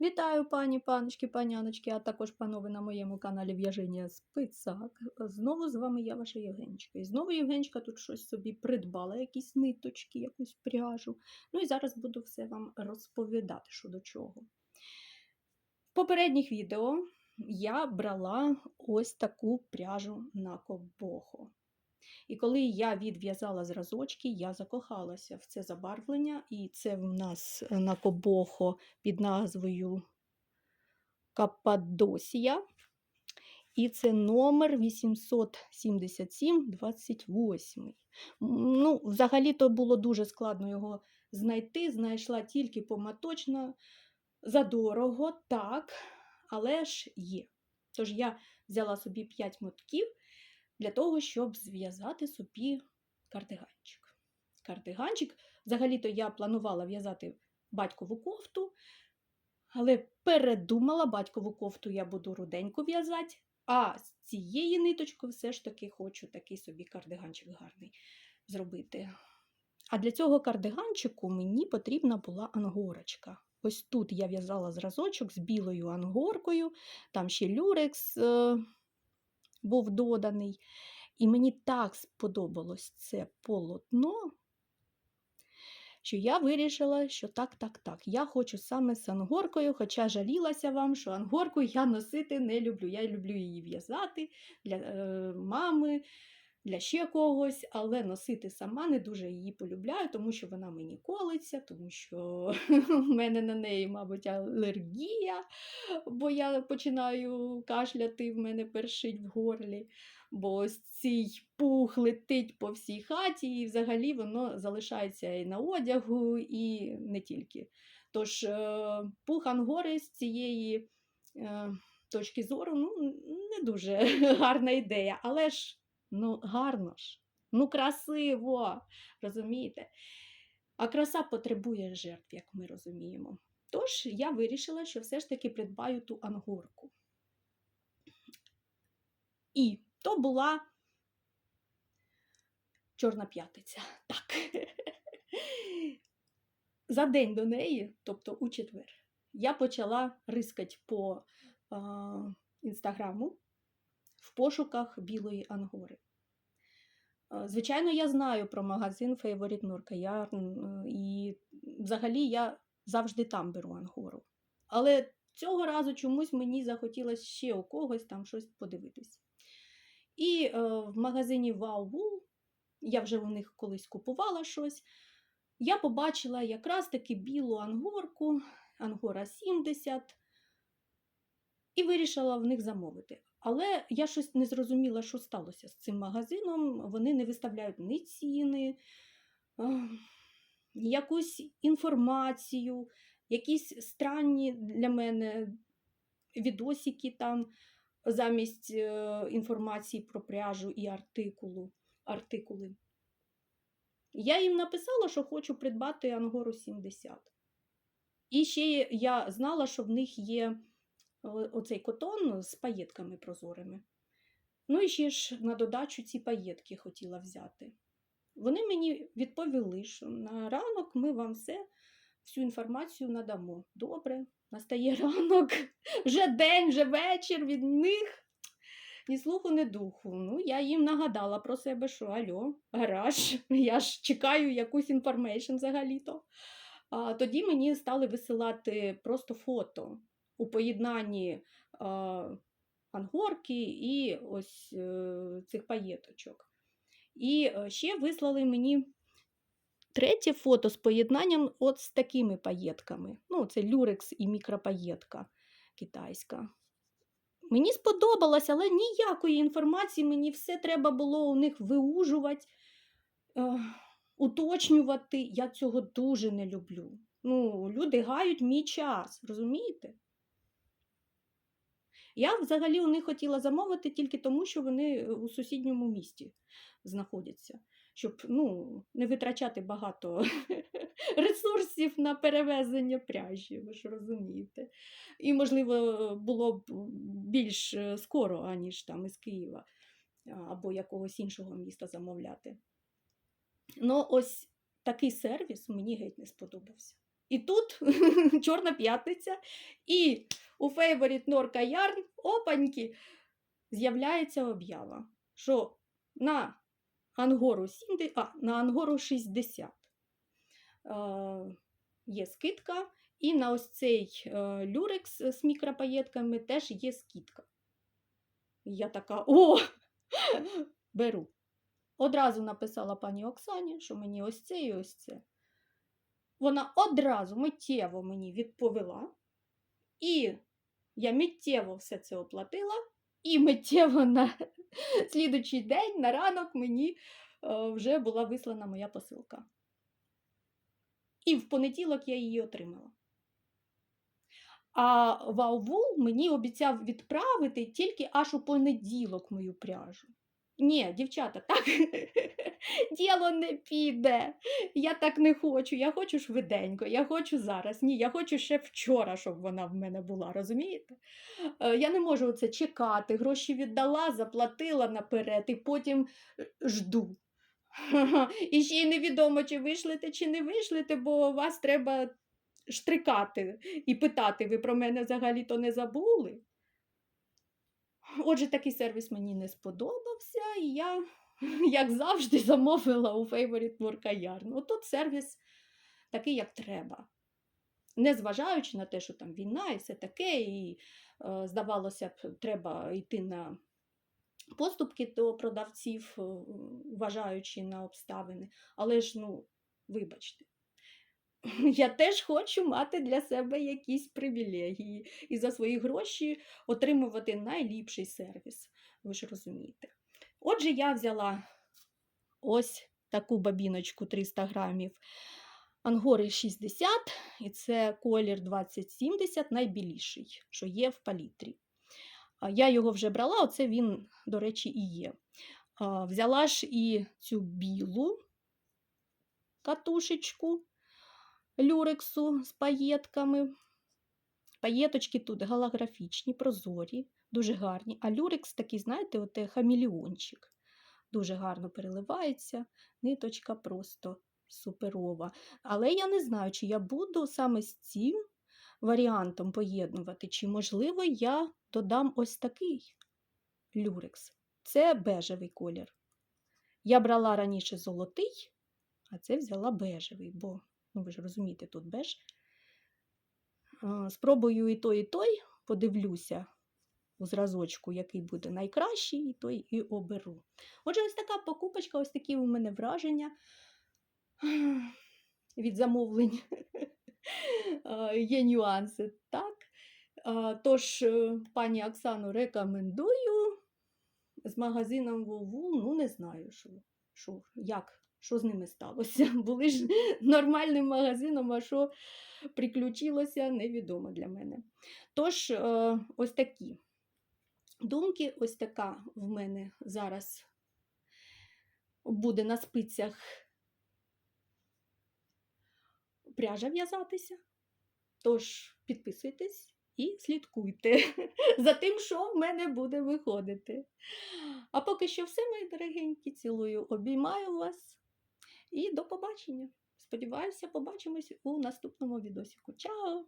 Вітаю пані, паночки, паняночки, а також панове на моєму каналі В'яження Спицак. Знову з вами я, ваша Євгенчика. І знову Євгенчика тут щось собі придбала, якісь ниточки, якусь пряжу. Ну і зараз буду все вам розповідати, що до чого. В попередніх відео я брала ось таку пряжу на кобохо. І коли я відв'язала зразочки, я закохалася в це забарвлення, і це в нас на кобохо під назвою Каппадосія. І це номер 877-28. Ну, взагалі-то було дуже складно його знайти. Знайшла тільки поматочно, задорого, так, але ж є. Тож я взяла собі 5 мотків для того, щоб зв'язати собі кардиганчик. Кардиганчик, взагалі-то я планувала в'язати батькову кофту, але передумала, батькову кофту я буду руденьку в'язати, а з цієї ниточки все ж таки хочу такий собі кардиганчик гарний зробити. А для цього кардиганчику мені потрібна була ангорочка. Ось тут я в'язала зразочок з білою ангоркою, там ще люрекс е, був доданий. І мені так сподобалось це полотно, що я вирішила, що так, так, так. Я хочу саме з ангоркою, хоча жалілася вам, що ангорку я носити не люблю. Я люблю її в'язати для е, мами, для ще когось, але носити сама не дуже її полюбляю, тому що вона мені колиться, тому що в мене на неї, мабуть, алергія, бо я починаю кашляти, в мене першить в горлі. Бо ось цей пух летить по всій хаті, і взагалі воно залишається і на одягу, і не тільки. Тож е, пух ангори з цієї е, точки зору ну, не дуже гарна ідея, але ж ну, гарно ж, ну красиво, розумієте? А краса потребує жертв, як ми розуміємо. Тож я вирішила, що все ж таки придбаю ту ангорку. І то була Чорна п'ятиця. Так. За день до неї, тобто у четвер, я почала рискати по а, інстаграму в пошуках білої ангори. Звичайно, я знаю про магазин Favorite Норка. Я, І взагалі я завжди там беру ангору. Але цього разу чомусь мені захотілося ще у когось там щось подивитись. І е, в магазині Wow Wool, я вже у них колись купувала щось, я побачила якраз таки білу ангорку, ангора 70, і вирішила в них замовити. Але я щось не зрозуміла, що сталося з цим магазином. Вони не виставляють ні ціни, якусь інформацію, якісь странні для мене відосики там замість е, інформації про пряжу і артикулу, артикули. Я їм написала, що хочу придбати Ангору 70. І ще я знала, що в них є оцей котон з паєтками прозорими. Ну і ще ж на додачу ці паєтки хотіла взяти. Вони мені відповіли, що на ранок ми вам все, всю інформацію надамо. Добре, настає ранок, вже день, вже вечір від них. Ні слуху, ні духу. Ну, я їм нагадала про себе, що альо, гараж, я ж чекаю якусь інформейшн взагалі-то. А тоді мені стали висилати просто фото у поєднанні ангорки і ось е, цих паєточок. І е, ще вислали мені третє фото з поєднанням от з такими паєтками. Ну, це люрекс і мікропаєтка китайська. Мені сподобалось, але ніякої інформації мені все треба було у них виужувати, е, уточнювати. Я цього дуже не люблю. Ну, Люди гають мій час, розумієте? Я взагалі у них хотіла замовити тільки тому, що вони у сусідньому місті знаходяться, щоб ну, не витрачати багато ресурсів на перевезення пряжі, ви ж розумієте. І, можливо, було б більш скоро, аніж там із Києва або якогось іншого міста замовляти. Ну, ось такий сервіс мені геть не сподобався. І тут Чорна п'ятниця, і у Favorite Норка Ярн опаньки з'являється об'ява, що на Ангору 70, а, на Ангору 60 е, є скидка, і на ось цей е, люрекс з мікропаєтками теж є скидка. Я така: о! Беру. Одразу написала пані Оксані, що мені ось це і ось це. Вона одразу миттєво мені відповіла, і я миттєво все це оплатила, і миттєво на слідучий день, на ранок, мені е, вже була вислана моя посилка. І в понеділок я її отримала. А Ваувул мені обіцяв відправити тільки аж у понеділок мою пряжу. Ні, дівчата, так діло не піде. Я так не хочу. Я хочу швиденько, я хочу зараз. Ні, я хочу ще вчора, щоб вона в мене була, розумієте? Е, Я не можу це чекати. Гроші віддала, заплатила наперед і потім е, жду. І ще й невідомо, чи вишлете, чи не вишлете, бо вас треба штрикати і питати, ви про мене взагалі-то не забули. Отже, такий сервіс мені не сподобався, і я, як завжди, замовила у Favorite Work Yarn. Отут сервіс такий, як треба. Незважаючи на те, що там війна і все таке, і е, здавалося б, треба йти на поступки до продавців, е, вважаючи на обставини. Але ж, ну, вибачте, я теж хочу мати для себе якісь привілегії і за свої гроші отримувати найліпший сервіс. Ви ж розумієте. Отже, я взяла ось таку бабіночку 300 грамів Ангори 60, і це колір 2070, найбіліший, що є в палітрі. Я його вже брала, оце він, до речі, і є. Взяла ж і цю білу катушечку люрексу з паєтками. Паєточки тут голографічні, прозорі, дуже гарні. А люрекс такий, знаєте, от хаміліончик. Дуже гарно переливається, ниточка просто суперова. Але я не знаю, чи я буду саме з цим варіантом поєднувати, чи, можливо, я додам ось такий люрекс. Це бежевий колір. Я брала раніше золотий, а це взяла бежевий, бо, ну ви ж розумієте, тут беж. Спробую і той, і той, подивлюся у зразочку, який буде найкращий, і той і оберу. Отже, ось така покупочка, ось такі у мене враження від замовлень. Є нюанси, так. Тож, е, пані Оксану, рекомендую з магазином Вову, ну не знаю, що, що, як, що з ними сталося. Були ж нормальним магазином, а що приключилося, невідомо для мене. Тож, е, ось такі думки, ось така в мене зараз буде на спицях пряжа в'язатися. Тож підписуйтесь і слідкуйте за тим, що в мене буде виходити. А поки що все, мої дорогенькі, цілую, обіймаю вас і до побачення. Сподіваюся, побачимось у наступному відосіку. Чао!